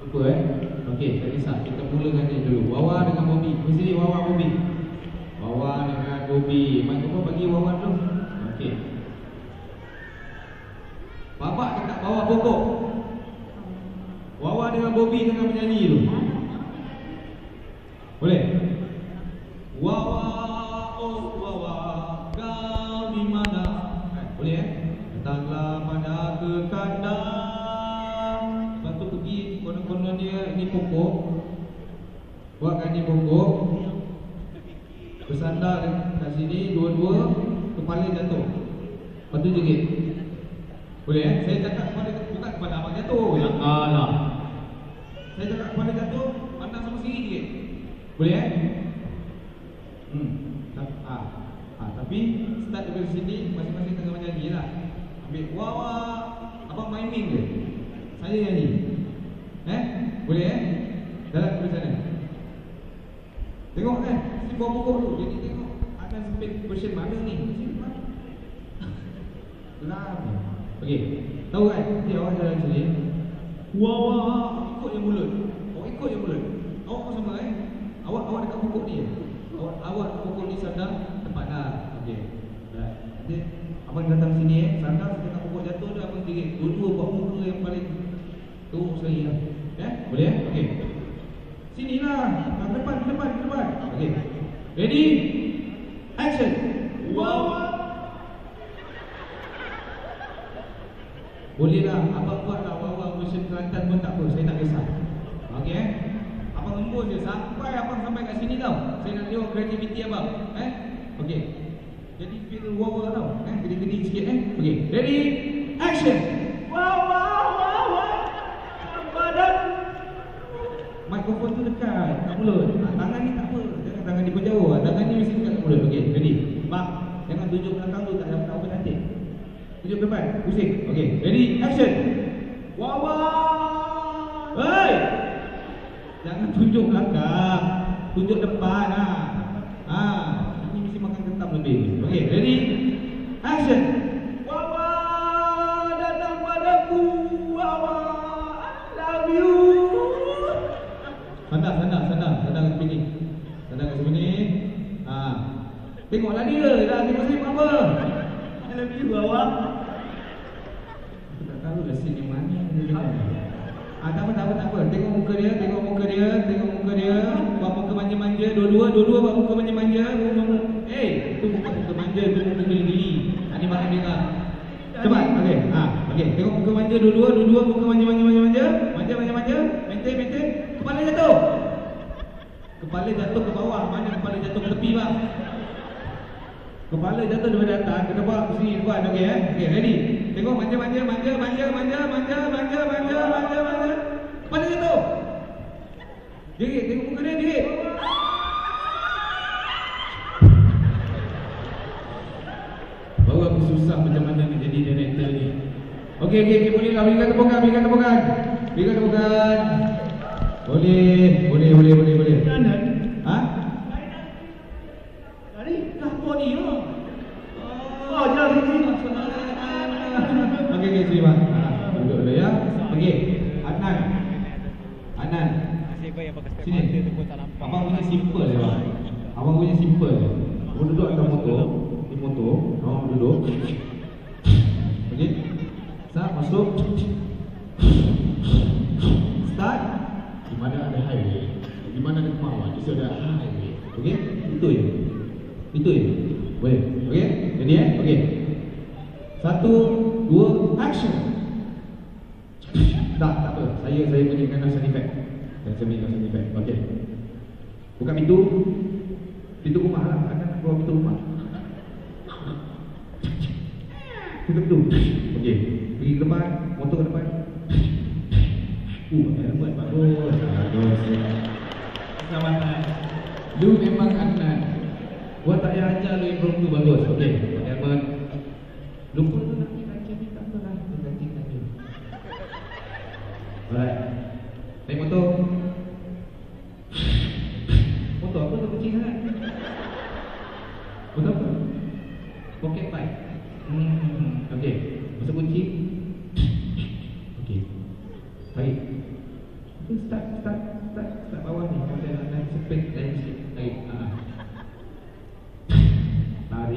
Lupa eh? Okey, tak kisah. Kita mulakan ni dulu. Wawa dengan Bobby. Di sini Wawa Bobby. Wawa dengan Bobby. Mikrofon bagi Wawa dulu. Okey. Bapak dekat bawah pokok. Wawa dengan Bobby tengah menyanyi tu. Boleh? Wawa, oh Wawa, kau di mana? Eh, boleh eh? Datanglah pada ke kandang pokok Buatkan ni pokok Bersandar kat sini dua-dua Kepala jatuh Lepas tu jerit Boleh eh? Saya cakap kepada bukan kepada abang jatuh Ya Allah Saya cakap kepada jatuh Pandang sama sini jerit Boleh eh? Hmm. Ta- Ah. Ah, tapi start dari sini masing-masing tengah menyanyi lah. Ambil wah wah abang main main ke? Saya nyanyi. Eh? Boleh eh? Jalan ke sana. Tengok kan? Bawah pokok tu. Jadi tengok akan speak version mana ni? Gelam. Okey. Tahu kan? Nanti awak jalan sini. Wah wah ikut je mulut. Awak ikut je mulut. Awak pun sama eh? Awak awak dekat pokok ni. eh? Awak awak pokok ni sandar tepat dah. Okey. Nanti abang datang sini eh, sandar dekat pokok jatuh dah abang jerit. Dua-dua buat muka yang paling teruk sekali lah. Eh? Boleh eh? Okey. Sini lah. Depan, depan, depan. Okey. Ready? Action. Wow. Boleh lah, abang buat lah wawa version Kelantan pun tak apa, saya tak kisah. Okey eh? Abang embus je sampai abang sampai kat sini tau. Saya nak tengok kreativiti abang. Eh? Okey. Jadi feel wawa tau. Eh, gede-gede sikit eh. Okey. Ready? Action. Wawa wawa. Badan. Mikrofon tu dekat kat mulut. Ah, tangan ni tak apa. Jangan tangan ni pun jauh. Ah, Tangan ni mesti dekat mulut. Okey, ready. Bang, jangan tunjuk belakang tu tak ada apa nanti. Tunjuk depan. Pusing. Okey, ready? Action. Wawa. Hey! Jangan tunjuk belakang. Tunjuk depan ah. Ha. Ini mesti makan ketam lebih. Okey, ready? Action. Ke ke. Ha. Tengoklah dia, dah tengok sini apa? I love you, Wawa. Aku tak tahu scene yang mana tengok. Ah, tak apa, tak apa, tak apa. Tengok muka dia, tengok muka dia, tengok muka dia. Buat muka manja-manja. Dua-dua, dua-dua buat muka manja-manja. Eh, itu bukan muka manja, itu muka geli-geli. Ah, ni makan dia tak? Cepat, okey. Ah, okey. Tengok muka manja dua-dua, dua-dua muka manja-manja manja-manja. Manja-manja-manja. Maintain, maintain. Kepala jatuh. Kepala jatuh ke bawah. Mana kepala jatuh ke tepi, bang? Kepala jatuh daripada atas, kena ke sini depan, okey eh? Okey, ready? Tengok manja-manja, manja, manja, manja, manja, manja, manja, manja, manja. Kepala jatuh. Jerit, tengok muka dia, jerit. Baru aku susah macam mana nak jadi director ni. Okey, okey, okey, boleh lah. Berikan tepukan, berikan tepukan. Berikan tepukan. Boleh, boleh, boleh, boleh, boleh. Tadi dah tua ni ya. Oh, jangan sini. Okey, okey, sini bang. Ha, duduk dulu ya. Okey, Adnan. Adnan. Nasib baik abang kasi Sini. mata tu pun tak nampak. Abang punya simple je bang. Abang punya simple je. Abang duduk atas motor. Di motor. Abang duduk. Okey. Start masuk. Start. Di mana ada highway. Di mana ada kemauan. Di situ ada highway. Okey. Itu je. Itu je. Boleh. Okey. Jadi eh. Okey. Satu, dua, action. Tak, tak apa. Saya saya berikan sound effect. Dan saya berikan sound effect. Okey. Buka pintu. Pintu rumah lah. Akan keluar pintu rumah. Tutup pintu. Okey. Pergi ke depan. Motor ke depan. Uh, helmet bagus. Bagus. Selamat. Lu memang Adnan. Gua tak payah ajar lu improve tu bagus. Okey. Helmet. Lupa tu nanti kaki ni tak apa lah. Nanti kaki. Alright. Naik motor. Motor apa tu kucing sangat? Motor apa? Pocket bike. Hmm. Okey. Masuk kunci.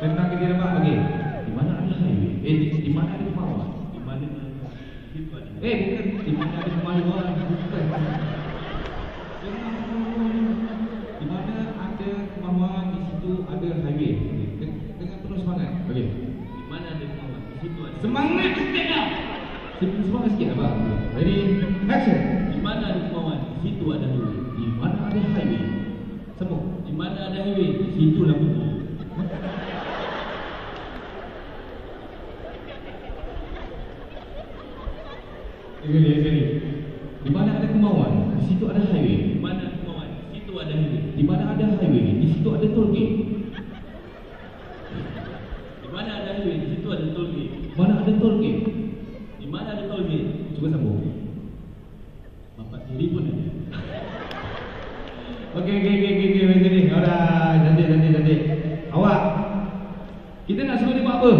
Senang kerja nampak. Okey. Di mana ada highway? Eh, di, di mana ada kemauan? Di mana ada. Eh, bukan di mana ada kemaluan. Bukan. Di mana ada kemaluan di situ ada highway. Dengan, dengan penuh semangat. Okey. Di mana ada kemauan, di situ ada. Semangat sikit lah. Sem- Semangat sikit abang. Ready? Action. Di mana ada kemauan, di situ ada highway. Di mana ada highway? Sambung. Di mana ada highway, di situlah Sekali, sekali. Di mana ada kemauan, di situ ada highway. Di mana ada kemauan, di situ ada highway. Di mana ada highway, di situ ada toll gate. Di mana ada highway, di situ ada toll gate. Mana ada toll gate? Di mana ada toll gate, Cuba sambung. bapak tiri pun ada. Okey, okey, okey, okey, okey, macam ni. Alright, cantik, cantik, cantik. Awak, kita nak suruh dia buat apa?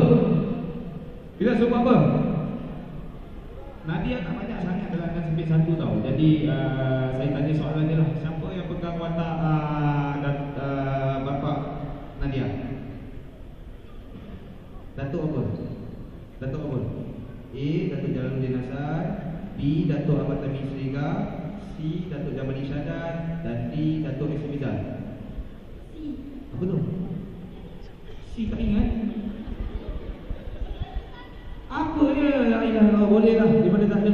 Kita suruh buat apa? Nadia tak banyak sangat dalam sempit satu tau. Jadi, uh, saya tanya soalan dia lah. Siapa yang pegang watak uh, dat, uh, bapa Nadia? Datuk apa? Datuk apa? A. Datuk Jalaluddin Hasan B. Datuk Ahmad Tamim Sriga C. Datuk Jamali Syadan Dan D. Datuk Ismizal Apa tu? C tak ingat? Apa dia? La ilaha illallah boleh lah Daripada tak ada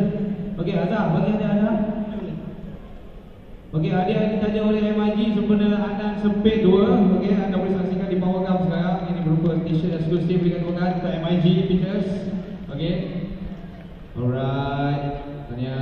Bagi Azhar Okey hadiah yang ditaja oleh MIG sempena Anan Sempit 2 Okey anda boleh saksikan di bawah gam sekarang. Ini merupakan t-shirt eksklusif dengan tuan untuk MIG Pictures Okey. Alright. Tanya